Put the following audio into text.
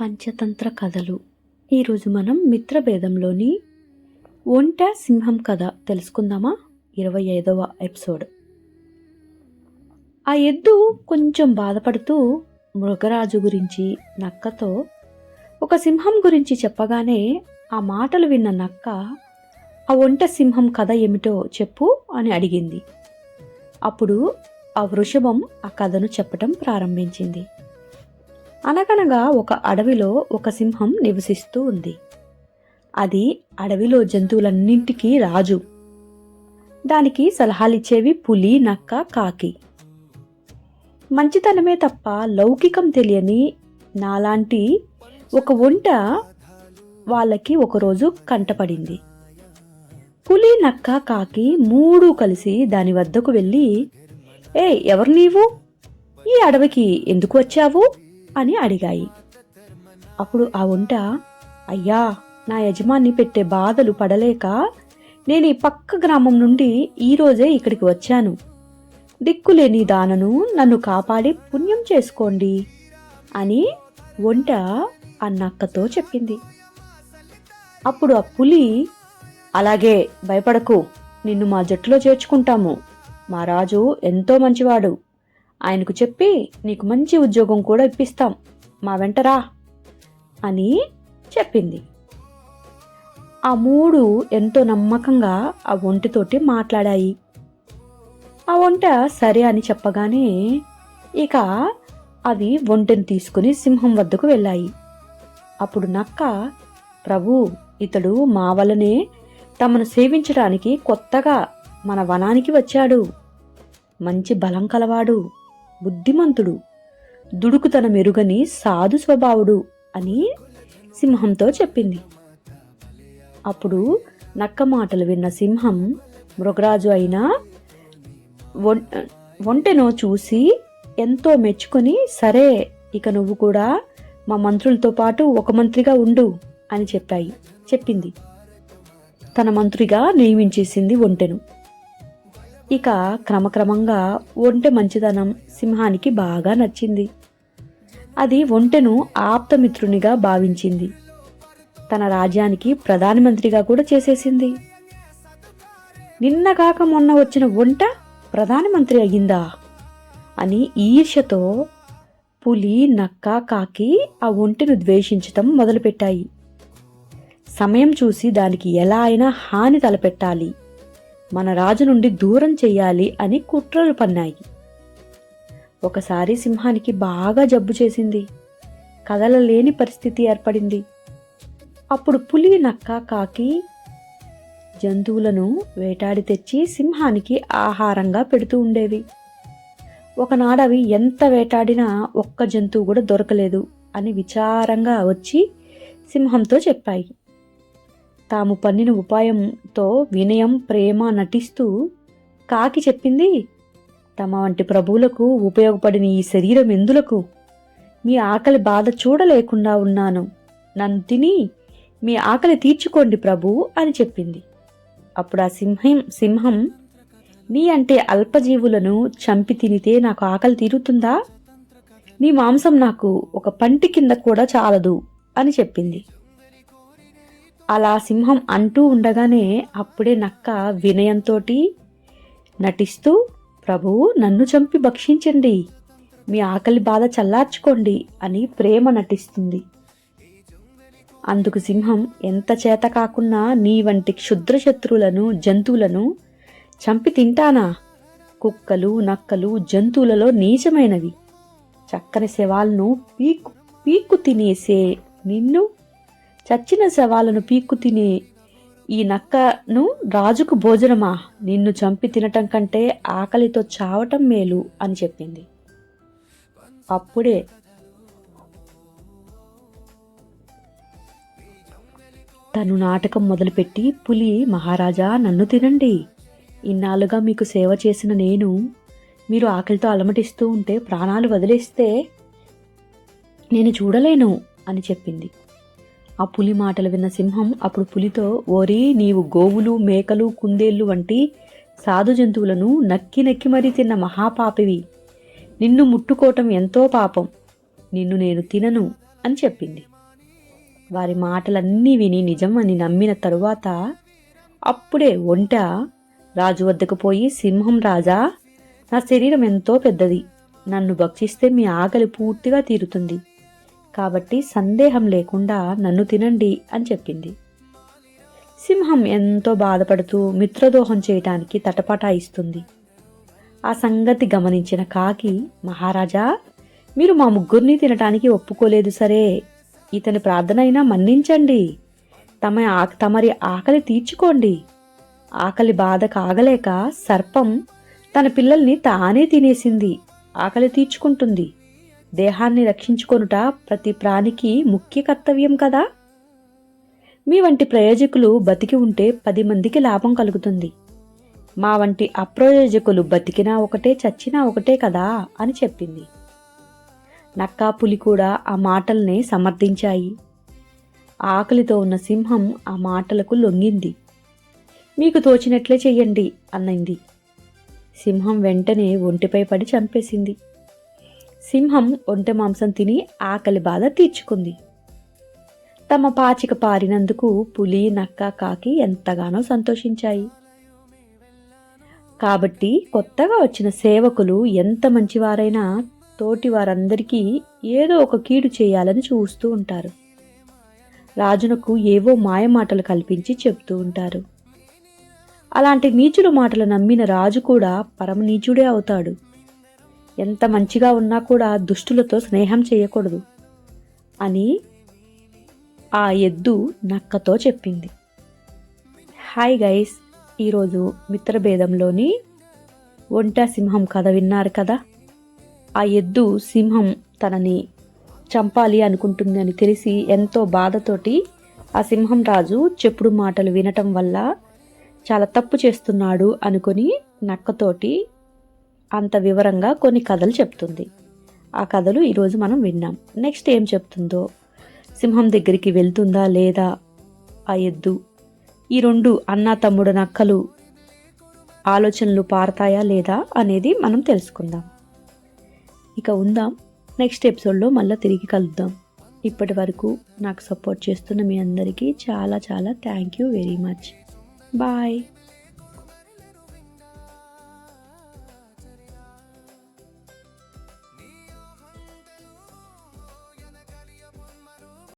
పంచతంత్ర కథలు. ఈరోజు మనం మిత్రభేదంలోని ఒంట సింహం కథ తెలుసుకుందామా? ఇరవై ఐదవ ఎపిసోడ్. ఆ ఎద్దు కొంచెం బాధపడుతూ మృగరాజు గురించి నక్కతో ఒక సింహం గురించి చెప్పగానే ఆ మాటలు విన్న నక్క ఆ ఒంట సింహం కథ ఏమిటో చెప్పు అని అడిగింది. అప్పుడు ఆ వృషభం ఆ కథను చెప్పటం ప్రారంభించింది. అనగనగా ఒక అడవిలో ఒక సింహం నివసిస్తూ ఉంది. అది అడవిలో జంతువులన్నింటికీ రాజు. దానికి సలహాలిచ్చేవి పులి నక్క కాకి. మంచితనమే తప్ప లౌకికం తెలియని నాలాంటి ఒక వంట వాళ్ళకి ఒకరోజు కంటపడింది. పులి నక్క కాకి మూడు కలిసి దాని వద్దకు వెళ్ళి ఏ ఎవరు నీవు? ఈ అడవికి ఎందుకు వచ్చావు? అని అడిగాయి. అప్పుడు ఆ వంట అయ్యా నా యజమాని పెట్టే బాధలు పడలేక నేను ఈ పక్క గ్రామం నుండి ఈరోజే ఇక్కడికి వచ్చాను. దిక్కులేని దానను నన్ను కాపాడి పుణ్యం చేసుకోండి అని వంట ఆ నక్కతో చెప్పింది. అప్పుడు ఆ పులి అలాగే భయపడకు నిన్ను మా జట్టులో చేర్చుకుంటాము. మా రాజు ఎంతో మంచివాడు. ఆయనకు చెప్పి నీకు మంచి ఉద్యోగం కూడా ఇప్పిస్తాం. మా వెంటరా అని చెప్పింది. ఆ మూడు ఎంతో నమ్మకంగా ఆ ఒంటితోటి మాట్లాడాయి. ఆ వంట సరే అని చెప్పగానే ఇక అవి ఒంటెను తీసుకుని సింహం వద్దకు వెళ్ళాయి. అప్పుడు నక్క ప్రభు ఇతడు మా వలనే తమను సేవించడానికి కొత్తగా మన వనానికి వచ్చాడు. మంచి బలం కలవాడు. బుద్ధిమంతుడు. దుడుకుతన మెరుగని సాధు స్వభావుడు అని సింహంతో చెప్పింది. అప్పుడు నక్క మాటలు విన్న సింహం మృగరాజు అయిన ఒంటెను చూసి ఎంతో మెచ్చుకొని సరే ఇక నువ్వు కూడా మా మంత్రులతో పాటు ఒక మంత్రిగా ఉండు అని చెప్పాయి చెప్పింది. తన మంత్రిగా నియమించేసింది ఒంటెను ఇక క్రమక్రమంగా ఒంటె మంచిదనం సింహానికి బాగా నచ్చింది. అది ఒంటెను ఆప్తమిత్రునిగా భావించింది. తన రాజ్యానికి ప్రధానమంత్రిగా కూడా చేసేసింది. నిన్నగాక మొన్న వచ్చిన ఒంట ప్రధానమంత్రి అయ్యిందా? అని ఈర్ష్యతో పులి నక్క కాకి ఆ ఒంటెను ద్వేషించటం మొదలుపెట్టాయి. సమయం చూసి దానికి ఎలా అయినా హాని తలపెట్టాలి. మన రాజు నుండి దూరం చెయ్యాలి అని కుట్రలు పన్నాయి. ఒకసారి సింహానికి బాగా జబ్బు చేసింది. కదలలేని పరిస్థితి ఏర్పడింది. అప్పుడు పులి నక్క కాకి జంతువులను వేటాడి తెచ్చి సింహానికి ఆహారంగా పెడుతూ ఉండేవి. ఒకనాడు అవి ఎంత వేటాడినా ఒక్క జంతువు కూడా దొరకలేదు అని విచారంగా వచ్చి సింహంతో చెప్పాయి. తాము పన్నిన ఉపాయంతో వినయం ప్రేమ నటిస్తూ కాకి చెప్పింది తమ వంటి ప్రభువులకు ఉపయోగపడిన ఈ శరీరం ఎందులకు? మీ ఆకలి బాధ చూడలేకుండా ఉన్నాను. నన్ను తిని మీ ఆకలి తీర్చుకోండి ప్రభు అని చెప్పింది. అప్పుడు ఆ సింహం సింహం నీ అంటే అల్పజీవులను చంపి తినితే నాకు ఆకలి తీరుతుందా? నీ మాంసం నాకు ఒక పంటి కింద కూడా చాలదు అని చెప్పింది. అలా సింహం అంటూ ఉండగానే అప్పుడే నక్క వినయంతో నటిస్తూ ప్రభువు నన్ను చంపి భక్షించండి. మీ ఆకలి బాధ చల్లార్చుకోండి అని ప్రేమ నటిస్తుంది. అందుకు సింహం ఎంత చేత కాకున్నా నీ వంటి క్షుద్ర శత్రువులను జంతువులను చంపి తింటానా? కుక్కలు నక్కలు జంతువులలో నీచమైనవి. చక్కని శవాలను పీక్కు పీక్కు తినేసే నిన్ను చచ్చిన శవాలను పీక్కు తినే ఈ నక్కను రాజుకు భోజనమా? నిన్ను చంపి తినటం కంటే ఆకలితో చావటం మేలు అని చెప్పింది. అప్పుడే తను నాటకం మొదలుపెట్టి పులి మహారాజా నన్ను తినండి. ఇన్నాళ్ళుగా మీకు సేవ చేసిన నేను మీరు ఆకలితో అలమటిస్తూ ఉంటే ప్రాణాలు వదిలేస్తే నేను చూడలేను అని చెప్పింది. ఆ పులి మాటలు విన్న సింహం అప్పుడు పులితో ఓరి నీవు గోవులు మేకలు కుందేళ్ళు వంటి సాధు జంతువులను నక్కి నక్కి మరీ తిన్న మహాపాపివి. నిన్ను ముట్టుకోవటం ఎంతో పాపం. నిన్ను నేను తినను అని చెప్పింది. వారి మాటలన్నీ విని నిజం అని నమ్మిన తరువాత అప్పుడే ఒంట రాజు వద్దకు పోయి సింహం రాజా నా శరీరం ఎంతో పెద్దది. నన్ను భక్షిస్తే మీ ఆకలి పూర్తిగా తీరుతుంది. కాబట్టి సందేహం లేకుండా నన్ను తినండి అని చెప్పింది. సింహం ఎంతో బాధపడుతూ మిత్రదోహం చేయటానికి తటపటాయిస్తుంది ఆ సంగతి గమనించిన కాకి మహారాజా మీరు మా ముగ్గురిని తినటానికి ఒప్పుకోలేదు సరే. ఇతని ప్రార్థన అయినా మన్నించండి. తమ ఆ- తమరి ఆకలి తీర్చుకోండి. ఆకలి బాధ కాగలేక సర్పం తన పిల్లల్ని తానే తినేసింది. ఆకలి తీర్చుకుంటుంది. దేహాన్ని రక్షించుకొనుట ప్రతి ప్రాణికి ముఖ్య కర్తవ్యం కదా? మీ వంటి ప్రయోజకులు బతికి ఉంటే పది మందికి లాభం కలుగుతుంది. మా వంటి అప్రయోజకులు బతికినా ఒకటే చచ్చినా ఒకటే కదా అని చెప్పింది. నక్కా పులి కూడా ఆ మాటల్ని సమర్థించాయి. ఆకలితో ఉన్న సింహం ఆ మాటలకు లొంగింది. మీకు తోచినట్లే చెయ్యండి అన్నది. సింహం వెంటనే ఒంటిపై పడి చంపేసింది. సింహం ఒంటె మాంసం తిని ఆకలి బాధ తీర్చుకుంది. తమ పాచిక పారినందుకు పులి నక్క కాకి ఎంతగానో సంతోషించాయి. కాబట్టి కొత్తగా వచ్చిన సేవకులు ఎంత మంచివారైనా తోటి వారందరికీ ఏదో ఒక కీడు చేయాలని చూస్తూ ఉంటారు. రాజునకు ఏవో మాయమాటలు కల్పించి చెప్తూ ఉంటారు. అలాంటి నీచుడు మాటలు నమ్మిన రాజు కూడా పరమ నీచుడే అవుతాడు. ఎంత మంచిగా ఉన్నా కూడా దుష్టులతో స్నేహం చేయకూడదు అని ఆ ఎద్దు నక్కతో చెప్పింది. హాయ్ గైస్ ఈరోజు మిత్రభేదంలోని ఒంట సింహం కథ విన్నారు కదా? ఆ ఎద్దు సింహం తనని చంపాలి అనుకుంటుంది అని తెలిసి ఎంతో బాధతోటి ఆ సింహం రాజు చెప్పుడు మాటలు వినటం వల్ల చాలా తప్పు చేస్తున్నాడు అనుకొని నక్కతోటి అంత వివరంగా కొన్ని కథలు చెప్తుంది. ఆ కథలు ఈరోజు మనం విన్నాం. నెక్స్ట్ ఏం చెప్తుందో? సింహం దగ్గరికి వెళ్తుందా లేదా? ఆ ఎద్దు. ఈ రెండు అన్న తమ్ముడు నక్కలు ఆలోచనలు పారతాయా లేదా అనేది మనం తెలుసుకుందాం. ఇక ఉందాం. నెక్స్ట్ ఎపిసోడ్లో మళ్ళీ తిరిగి కలుద్దాం. ఇప్పటి వరకు నాకు సపోర్ట్ చేస్తున్న మీ అందరికీ చాలా చాలా thank you very much. Bye.